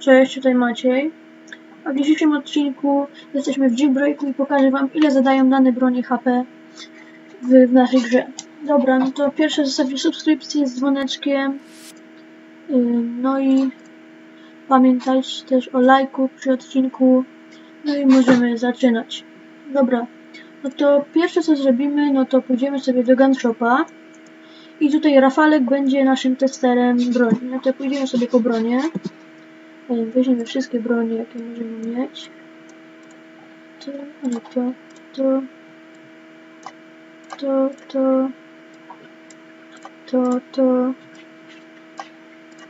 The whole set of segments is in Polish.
Cześć, tutaj Maciej. A w dzisiejszym odcinku jesteśmy w Jailbreaku i pokażę wam ile zadają dane broni HP w, w naszej grze. Dobra, no to pierwsze zostawcie subskrypcję z dzwoneczkiem. Ym, No i pamiętajcie też o lajku przy odcinku. No i możemy zaczynać. Dobra, no to pierwsze co zrobimy, no to pójdziemy sobie do gun shopa. I tutaj Rafalek będzie naszym testerem broni. No to pójdziemy sobie po bronię. Weźmiemy wszystkie bronie, jakie możemy mieć. To, nie to, to, to, to, to, to,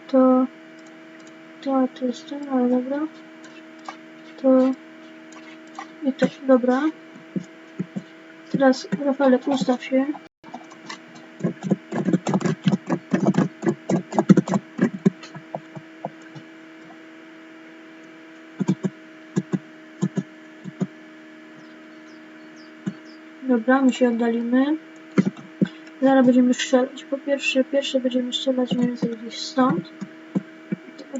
to, to, to jest ten, ale dobra. To i to, dobra. Teraz Rafalek ustaw się. Dobra, my się oddalimy. Zaraz będziemy strzelać. Po pierwsze, pierwsze będziemy strzelać mniej więcej gdzieś stąd.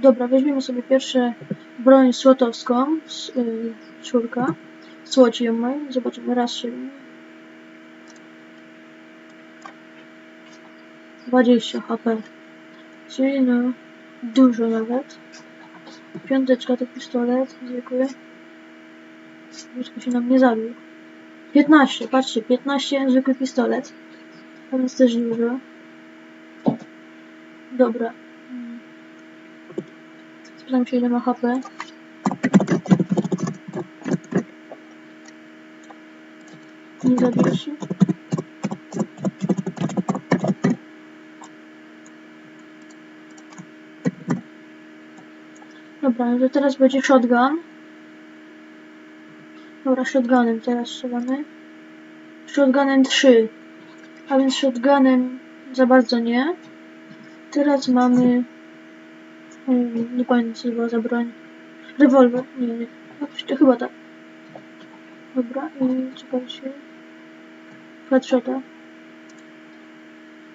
Dobra, weźmiemy sobie pierwsze broń słotowską, s- y, czwórka. Słoci ją mają, zobaczymy, raz się 20 HP. Czyli no, dużo nawet. Piąteczka to pistolet, dziękuję. Troszkę się nam nie zabił. 15, patrzcie, 15 zwykły pistolet. A więc też dużo. Dobra. Spytam się ile ma HP. Nie zabiję się. Dobra, no to teraz będzie shotgun. Dobra, shotgunem teraz strzelamy. Shotgunem 3. A więc shotgunem za bardzo nie. Teraz mamy... Hmm, nie pamiętam co była za broń. Rewolwer. Nie, nie. Jakoś To chyba tak. Dobra, i czekajcie. Headshota.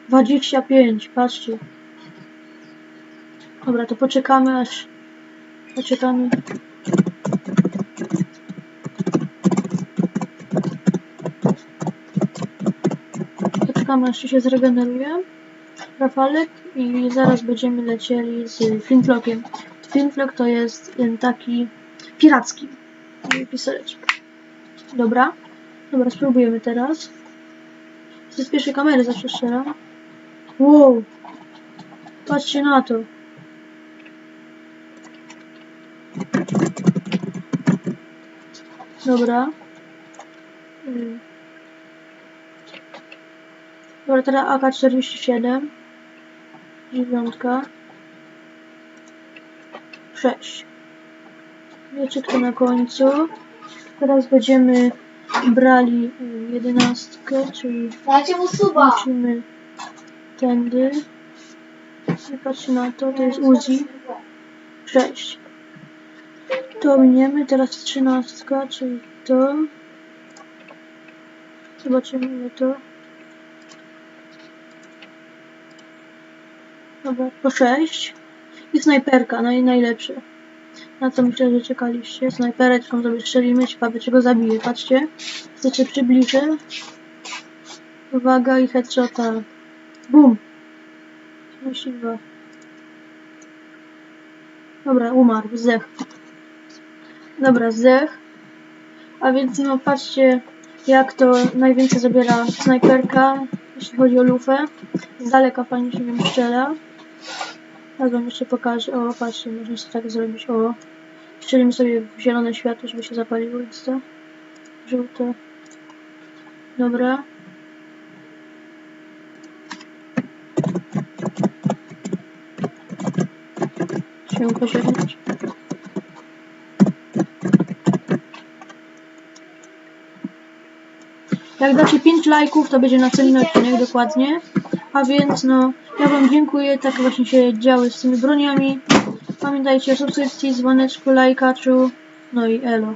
25, patrzcie. Dobra, to poczekamy aż... Poczekamy. Poczekamy aż się zregeneruje. Rafalek i zaraz będziemy lecieli z Flintlockiem. Flintlock to jest taki piracki pistolecik. Dobra. Dobra, spróbujemy teraz. Z pierwszej kamery zawsze strzelam. Wow! Patrzcie na to. Dobra. Mm. Dobra, teraz AK-47. Dziewiątka. Sześć. Wieczyczka na końcu. Teraz będziemy brali y, jedenastkę, czyli lecimy tędy. I patrzcie na to, to jest Uzi. 6. To miniemy, teraz trzynastka, czyli to. Zobaczymy ile to. Dobra, po 6. I snajperka, naj, najlepsze. Na co myślę, że czekaliście. Snajpereczką sobie strzelimy, ciekawe czego zabije. Patrzcie. Chcecie przybliżę. Uwaga i headshota. Bum. 32. Dobra, umarł, zdech. Dobra, zdech. A więc no patrzcie jak to najwięcej zabiera snajperka, jeśli chodzi o lufę. Z daleka fajnie się nią strzela. Tak wam jeszcze pokażę. O, patrzcie, można sobie tak zrobić. O, strzelimy sobie zielone światło, żeby się zapaliło. Więc to żółte. Dobra. się poświęcić. Jak dacie 5 lajków, to będzie następny odcinek dokładnie. A więc no, ja wam dziękuję, tak właśnie się działy z tymi broniami. Pamiętajcie o subskrypcji, dzwoneczku, lajkaczu, no i elo.